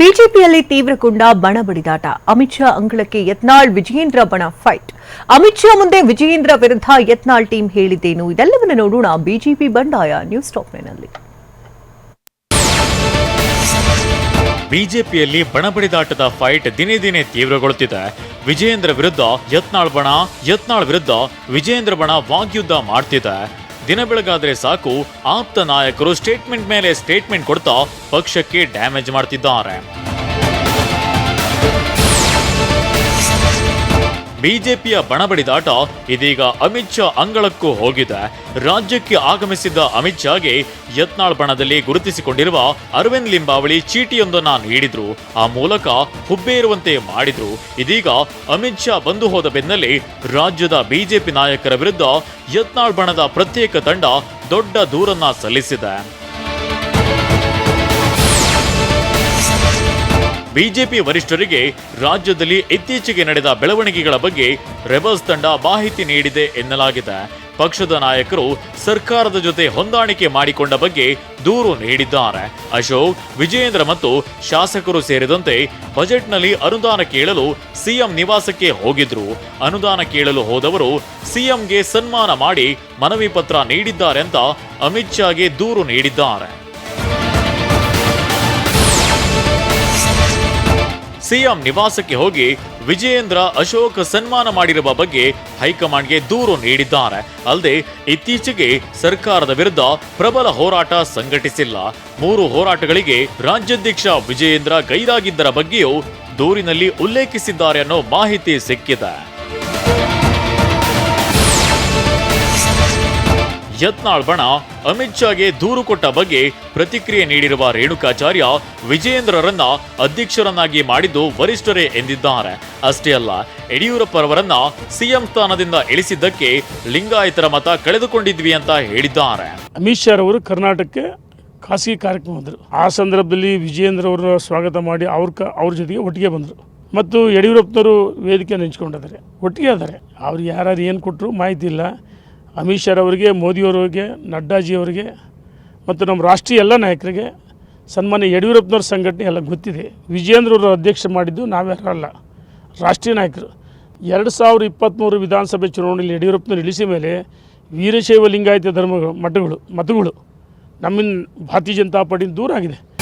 ಬಿಜೆಪಿಯಲ್ಲಿ ತೀವ್ರಗೊಂಡ ಬಣ ಬಡಿದಾಟ. ಅಮಿತ್ ಶಾ ಅಂಗಳಕ್ಕೆ ಯತ್ನಾಳ್, ವಿಜಯೇಂದ್ರ ಬಣ ಫೈಟ್ ಅಮಿತ್ ಶಾ ಮುಂದೆ ವಿಜಯೇಂದ್ರ ವಿರುದ್ಧ ಯತ್ನಾಳ್ ಟೀಮ್ ಹೇಳಿದ್ದೇನು? ಇದೆಲ್ಲವನ್ನು ನೋಡೋಣ ಬಿಜೆಪಿ ಬಂಡಾಯ ನ್ಯೂಸ್ ಟಾಪ್ನಲ್ಲಿ ಬಿಜೆಪಿಯಲ್ಲಿ ಬಣಬಡಿದಾಟದ ಫೈಟ್ ದಿನೇ ದಿನೇ ತೀವ್ರಗೊಳ್ಳುತ್ತಿದೆ. ವಿಜಯೇಂದ್ರ ವಿರುದ್ಧ ಯತ್ನಾಳ್ ಬಣ, ಯತ್ನಾಳ್ ವಿರುದ್ಧ ವಿಜಯೇಂದ್ರ ಬಣ ವಾಗ್ಯುದ್ಧ ಮಾಡ್ತಿದೆ. ದಿನ ಬೆಳಗಾದ್ರೆ ಸಾಕು ಆಪ್ತ ನಾಯಕರು ಸ್ಟೇಟ್ಮೆಂಟ್ ಮೇಲೆ ಸ್ಟೇಟ್ಮೆಂಟ್ ಕೊಡ್ತಾ ಪಕ್ಷಕ್ಕೆ ಡ್ಯಾಮೇಜ್ ಮಾಡ್ತಿದ್ದಾರೆ. ಬಿಜೆಪಿಯ ಬಣಬಡಿದಾಟ ಇದೀಗ ಅಮಿತ್ ಶಾ ಅಂಗಳಕ್ಕೂ ಹೋಗಿದೆ. ರಾಜ್ಯಕ್ಕೆ ಆಗಮಿಸಿದ್ದ ಅಮಿತ್ ಶಾಗೆ ಯತ್ನಾಳ್ ಬಣದಲ್ಲಿ ಗುರುತಿಸಿಕೊಂಡಿರುವ ಅರವಿಂದ್ ಲಿಂಬಾವಳಿ ಚೀಟಿಯೊಂದನ್ನು ನೀಡಿದ್ರು. ಆ ಮೂಲಕ ಹುಬ್ಬೇರುವಂತೆ ಮಾಡಿದ್ರು. ಇದೀಗ ಅಮಿತ್ ಶಾ ಬಂದು ಹೋದ ಬೆನ್ನಲ್ಲೇ ರಾಜ್ಯದ ಬಿಜೆಪಿ ನಾಯಕರ ವಿರುದ್ಧ ಯತ್ನಾಳ್ ಬಣದ ಪ್ರತ್ಯೇಕ ತಂಡ ದೊಡ್ಡ ದೂರನ್ನ ಸಲ್ಲಿಸಿದೆ. ಬಿಜೆಪಿ ವರಿಷ್ಠರಿಗೆ ರಾಜ್ಯದಲ್ಲಿ ಇತ್ತೀಚೆಗೆ ನಡೆದ ಬೆಳವಣಿಗೆಗಳ ಬಗ್ಗೆ ರೆಬಲ್ಸ್ ತಂಡ ಮಾಹಿತಿ ನೀಡಿದೆ ಎನ್ನಲಾಗಿದೆ. ಪಕ್ಷದ ನಾಯಕರು ಸರ್ಕಾರದ ಜೊತೆ ಹೊಂದಾಣಿಕೆ ಮಾಡಿಕೊಂಡ ಬಗ್ಗೆ ದೂರು ನೀಡಿದ್ದಾರೆ. ಅಶೋಕ್, ವಿಜಯೇಂದ್ರ ಮತ್ತು ಶಾಸಕರು ಸೇರಿದಂತೆ ಬಜೆಟ್ನಲ್ಲಿ ಅನುದಾನ ಕೇಳಲು ಸಿಎಂ ನಿವಾಸಕ್ಕೆ ಹೋಗಿದ್ರು. ಅನುದಾನ ಕೇಳಲು ಹೋದವರು ಸಿಎಂಗೆ ಸನ್ಮಾನ ಮಾಡಿ ಮನವಿ ಪತ್ರ ನೀಡಿದ್ದಾರೆ ಅಂತ ಅಮಿತ್ ಶಾಗೆ ದೂರು ನೀಡಿದ್ದಾರೆ. ಸಿಎಂ ನಿವಾಸಕ್ಕೆ ಹೋಗಿ ವಿಜಯೇಂದ್ರ ಅಶೋಕ್ ಸನ್ಮಾನ ಮಾಡಿರುವ ಬಗ್ಗೆ ಹೈಕಮಾಂಡ್ಗೆ ದೂರು ನೀಡಿದ್ದಾರೆ. ಅಲ್ಲದೆ ಇತ್ತೀಚೆಗೆ ಸರ್ಕಾರದ ವಿರುದ್ಧ ಪ್ರಬಲ ಹೋರಾಟ ಸಂಘಟಿಸಿಲ್ಲ. ಮೂರು ಹೋರಾಟಗಳಿಗೆ ರಾಜ್ಯಾಧ್ಯಕ್ಷ ವಿಜಯೇಂದ್ರ ಗೈರಾಗಿದ್ದರ ಬಗ್ಗೆಯೂ ದೂರಿನಲ್ಲಿ ಉಲ್ಲೇಖಿಸಿದ್ದಾರೆ ಅನ್ನೋ ಮಾಹಿತಿ ಸಿಕ್ಕಿದೆ. ಯತ್ನಾಳ್ ಬಣ ಅಮಿತ್ ಶಾಗೆ ದೂರು ಕೊಟ್ಟ ಬಗ್ಗೆ ಪ್ರತಿಕ್ರಿಯೆ ನೀಡಿರುವ ರೇಣುಕಾಚಾರ್ಯ ವಿಜಯೇಂದ್ರರನ್ನ ಅಧ್ಯಕ್ಷರನ್ನಾಗಿ ಮಾಡಿದ್ದು ವರಿಷ್ಠರೇ ಎಂದಿದ್ದಾರೆ. ಅಷ್ಟೇ ಅಲ್ಲ, ಯಡಿಯೂರಪ್ಪರವರನ್ನ ಸಿಎಂ ಸ್ಥಾನದಿಂದ ಇಳಿಸಿದ್ದಕ್ಕೆ ಲಿಂಗಾಯತರ ಮತ ಕಳೆದುಕೊಂಡಿದ್ವಿ ಅಂತ ಹೇಳಿದ್ದಾರೆ. ಅಮಿತ್ ಶಾ ಅವರು ಕರ್ನಾಟಕಕ್ಕೆ ಖಾಸಗಿ ಕಾರ್ಯಕ್ರಮ ಬಂದರು. ಆ ಸಂದರ್ಭದಲ್ಲಿ ವಿಜಯೇಂದ್ರ ಅವರ ಸ್ವಾಗತ ಮಾಡಿ ಅವ್ರ ಕ, ಅವ್ರ ಜೊತೆಗೆ ಒಟ್ಟಿಗೆ ಬಂದರು. ಮತ್ತು ಯಡಿಯೂರಪ್ಪನವರು ವೇದಿಕೆಯನ್ನು ಹಂಚ್ಕೊಂಡಿದ್ದಾರೆ ಒಟ್ಟಿಗೆ ಆದರೆ, ಅವ್ರು ಯಾರು ಏನು ಕೊಟ್ಟರು ಮಾಹಿತಿ ಇಲ್ಲ. ಅಮಿತ್ ಶಾ ಅವರಿಗೆ ಮೋದಿಯವರಿಗೆ ನಡ್ಡಾಜಿಯವರಿಗೆ ಮತ್ತು ನಮ್ಮ ರಾಷ್ಟ್ರೀಯ ಎಲ್ಲ ನಾಯಕರಿಗೆ ಸನ್ಮಾನ್ಯ ಯಡಿಯೂರಪ್ಪನವ್ರ ಸಂಘಟನೆ ಎಲ್ಲ ಗೊತ್ತಿದೆ. ವಿಜಯೇಂದ್ರವ್ರ ಅಧ್ಯಕ್ಷ ಮಾಡಿದ್ದು ನಾವ್ಯಾರಲ್ಲ ರಾಷ್ಟ್ರೀಯ ನಾಯಕರು. ಎರಡು ಸಾವಿರ ಇಪ್ಪತ್ತ್ಮೂರು ವಿಧಾನಸಭೆ ಚುನಾವಣೆಯಲ್ಲಿ ಯಡಿಯೂರಪ್ಪನವ್ರು ಇಳಿಸಿದ ಮೇಲೆ ವೀರಶೈವ ಲಿಂಗಾಯತ ಧರ್ಮ ಮಠಗಳು, ಮತಗಳು ನಮ್ಮಿಂದ ಭಾರತೀಯ ಜನತಾ ಪಾರ್ಟಿಯಿಂದ ದೂರ ಆಗಿದೆ.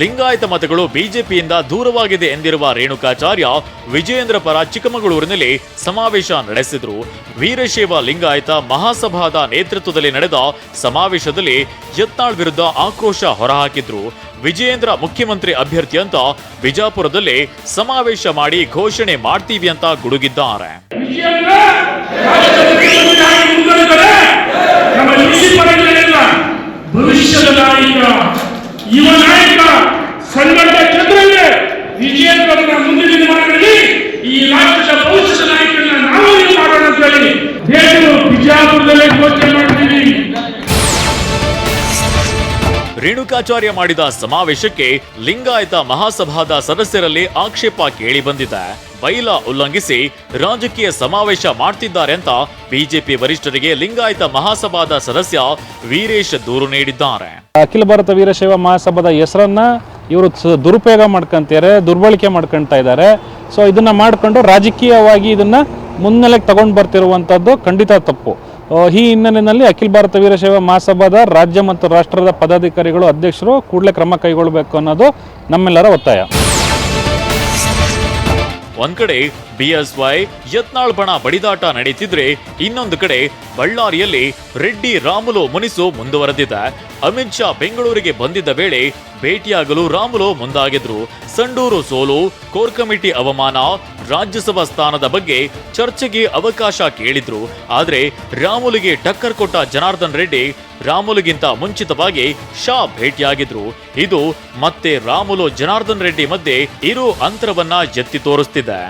ಲಿಂಗಾಯತ ಮತಗಳು ಬಿಜೆಪಿಯಿಂದ ದೂರವಾಗಿದೆ ಎಂದಿರುವ ರೇಣುಕಾಚಾರ್ಯ ವಿಜಯೇಂದ್ರ ಪರ ಚಿಕ್ಕಮಗಳೂರಿನಲ್ಲಿ ಸಮಾವೇಶ ನಡೆಸಿದ್ರು. ವೀರಶೈವ ಲಿಂಗಾಯತ ಮಹಾಸಭಾದ ನೇತೃತ್ವದಲ್ಲಿ ನಡೆದ ಸಮಾವೇಶದಲ್ಲಿ ಯತ್ನಾಳ್ ವಿರುದ್ಧ ಆಕ್ರೋಶ ಹೊರಹಾಕಿದ್ರು. ವಿಜಯೇಂದ್ರ ಮುಖ್ಯಮಂತ್ರಿ ಅಭ್ಯರ್ಥಿ ಅಂತ ಬಿಜಾಪುರದಲ್ಲಿ ಸಮಾವೇಶ ಮಾಡಿ ಘೋಷಣೆ ಮಾಡ್ತೀವಿ ಅಂತ ಗುಡುಗಿದ್ದಾರೆ. ಯುವ ನಾಯಕ ಸಂಘಟ ಚಂದ್ರಗೆ ವಿಜಯೇಂದ್ರವರ ಮುಂದಿನ ದಿನಮಾನಗಳಲ್ಲಿ ಈ ರಾಷ್ಟ್ರದ ಭವಿಷ್ಯದ ರೇಣುಕಾಚಾರ್ಯ ಮಾಡಿದ ಸಮಾವೇಶಕ್ಕೆ ಲಿಂಗಾಯತ ಮಹಾಸಭಾದ ಸದಸ್ಯರಲ್ಲಿ ಆಕ್ಷೇಪ ಕೇಳಿ ಬಂದಿದೆ. ಬೈಲ ಉಲ್ಲಂಘಿಸಿ ರಾಜಕೀಯ ಸಮಾವೇಶ ಮಾಡ್ತಿದ್ದಾರೆ ಅಂತ ಬಿಜೆಪಿ ವರಿಷ್ಠರಿಗೆ ಲಿಂಗಾಯತ ಮಹಾಸಭಾದ ಸದಸ್ಯ ವೀರೇಶ್ ದೂರು ನೀಡಿದ್ದಾರೆ. ಅಖಿಲ ಭಾರತ ವೀರಶೈವ ಮಹಾಸಭಾದ ಹೆಸರನ್ನ ಇವರು ದುರುಪಯೋಗ ಮಾಡ್ಕೊಂತಾರೆ ದುರ್ಬಳಕೆ ಮಾಡ್ಕೊಳ್ತಾ ಇದ್ದಾರೆ ಸೊ ಇದನ್ನ ಮಾಡಿಕೊಂಡು ರಾಜಕೀಯವಾಗಿ ಇದನ್ನ ಮುನ್ನೆಲೆಗೆ ತಗೊಂಡು ಬರ್ತಿರುವಂಥದ್ದು ಖಂಡಿತ ತಪ್ಪು. ಈ ಹಿನ್ನೆಲೆಯಲ್ಲಿ ಅಖಿಲ ಭಾರತ ವೀರಶೈವ ಮಹಾಸಭಾದ ರಾಜ್ಯ ಮತ್ತು ರಾಷ್ಟ್ರದ ಪದಾಧಿಕಾರಿಗಳು, ಅಧ್ಯಕ್ಷರು ಕೂಡಲೇ ಕ್ರಮ ಕೈಗೊಳ್ಳಬೇಕು ಅನ್ನೋದು ನಮ್ಮೆಲ್ಲರ ಒತ್ತಾಯ. ಒಂದ್ ಕಡೆ ಬಿಎಸ್ವೈ ಯತ್ನಾಳ್ ಬಣ ಬಡಿದಾಟ ನಡೀತಿದ್ರೆ, ಇನ್ನೊಂದು ಕಡೆ ಬಳ್ಳಾರಿಯಲ್ಲಿ ರೆಡ್ಡಿ, ರಾಮುಲು, ಮುನಿಸು ಮುಂದುವರೆದಿದೆ. ಅಮಿತ್ ಶಾ ಬೆಂಗಳೂರಿಗೆ ಬಂದಿದ್ದ ವೇಳೆ ಭೇಟಿಯಾಗಲು ರಾಮುಲು ಮುಂದಾಗಿದ್ರು. ಸಂಡೂರು ಸೋಲು, ಕೋರ್ ಕಮಿಟಿ ಅವಮಾನ ರಾಜ್ಯಸಭಾ ಸ್ಥಾನದ ಬಗ್ಗೆ ಚರ್ಚೆಗೆ ಅವಕಾಶ ಕೇಳಿದ್ರು, ಆದರೆ ರಾಮುಲಿಗೆ ಟಕ್ಕರ್ ಕೊಟ್ಟ ಜನಾರ್ದನ್ ರೆಡ್ಡಿ ರಾಮುಲುಗಿಂತ ಮುಂಚಿತವಾಗಿ ಶಾ ಭೇಟಿಯಾಗಿದ್ರು. ಇದು ಮತ್ತೆ ರಾಮುಲು ಜನಾರ್ದನ್ ರೆಡ್ಡಿ ಮಧ್ಯೆ ಇರೋ ಅಂತರವನ್ನ ಎತ್ತಿ ತೋರಿಸ್ತಿದೆ.